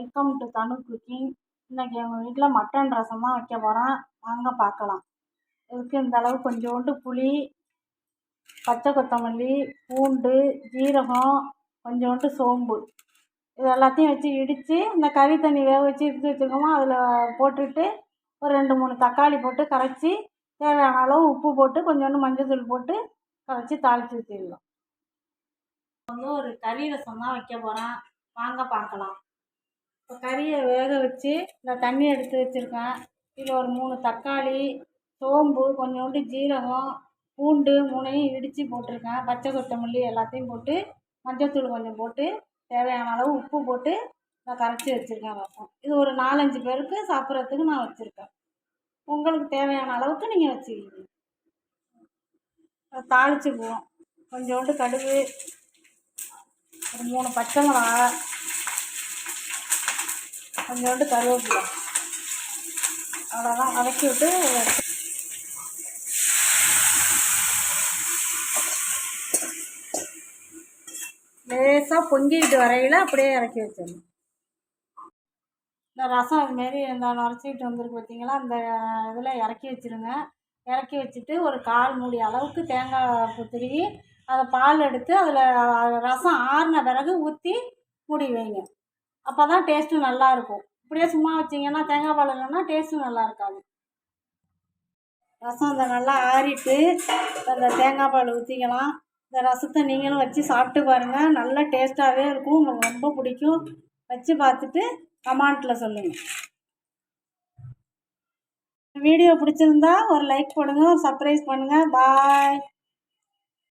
Welcome to Thanu cooking இன்றைக்கி எங்கள் வீட்டில் மட்டன் ரசம் தான் வைக்க போகிறேன் வாங்க பார்க்கலாம். இதுக்கு இந்த அளவு கொஞ்சோண்டு புளி பச்சை கொத்தமல்லி பூண்டு ஜீரகம் கொஞ்சோண்டு சோம்பு. இது எல்லாத்தையும் வச்சு இடித்து இந்த கறி தண்ணி வேக வச்சு எடுத்து வச்சுருக்கோமோ அதில் போட்டுட்டு ஒரு ரெண்டு மூணு தக்காளி போட்டு கரைச்சி தேவையான அளவு உப்பு போட்டு கொஞ்சோண்டு மஞ்சள் தூள் போட்டு கரைச்சி தாளித்து ஊற்றிடலாம் வந்து ஒரு கறி ரசம் தான் வைக்க போகிறேன் வாங்க பார்க்கலாம். இப்போ கறியை வேக வச்சு இந்த தண்ணி எடுத்து வச்சுருக்கேன். இதில் ஒரு மூணு தக்காளி சோம்பு கொஞ்சோண்டு ஜீரகம் பூண்டு மூணையும் இடித்து போட்டிருக்கேன். பச்சை கொத்தமல்லி எல்லாத்தையும் போட்டு மஞ்சத்தூள் கொஞ்சம் போட்டு தேவையான அளவு உப்பு போட்டு நான் கரைச்சி வச்சுருக்கேன் ரசம். இது ஒரு நாலஞ்சு பேருக்கு சாப்பிட்றதுக்கு நான் வச்சுருக்கேன். உங்களுக்கு தேவையான அளவுக்கு நீங்கள் வச்சுக்கிங்க. தாளிச்சுக்குவோம். கொஞ்சோண்டு கடுகு ஒரு மூணு பச்சை மிளகா கொஞ்சோண்டு கருவேப்பிலை. அவ்வளோதான் வதக்கி விட்டு லேசாக பொங்கிக்கிட்டு வரையில் அப்படியே இறக்கி வச்சிடணும். இந்த ரசம் அதுமாரி இந்த நுரைச்சிக்கிட்டு வந்திருக்கு பார்த்தீங்களா அந்த இதில் இறக்கி வச்சுருங்க. இறக்கி வச்சுட்டு ஒரு கால் மூடி அளவுக்கு தேங்காய் திருவி அதை பால் எடுத்து அதில் ரசம் ஆறின பிறகு ஊற்றி மூடி வைங்க. அப்போ தான் டேஸ்ட்டு நல்லாயிருக்கும் இப்படியே சும்மா வச்சிங்கன்னா தேங்காய் பால் இல்லைன்னா டேஸ்ட்டும் நல்லா இருக்காது. ரசம் இந்த நல்லா ஆறிட்டு அந்த தேங்காய் பால் ஊற்றிக்கலாம் இந்த ரசத்தை நீங்களும் வச்சு சாப்பிட்டு பாருங்கள் நல்ல டேஸ்ட்டாகவே இருக்கும். உங்களுக்கு ரொம்ப பிடிக்கும். வச்சு பார்த்துட்டு கமெண்ட்டில் சொல்லுங்கள் வீடியோ பிடிச்சிருந்தா ஒரு லைக் பண்ணுங்கள் ஒரு சர்ப்ரைஸ் பண்ணுங்கள் பாய்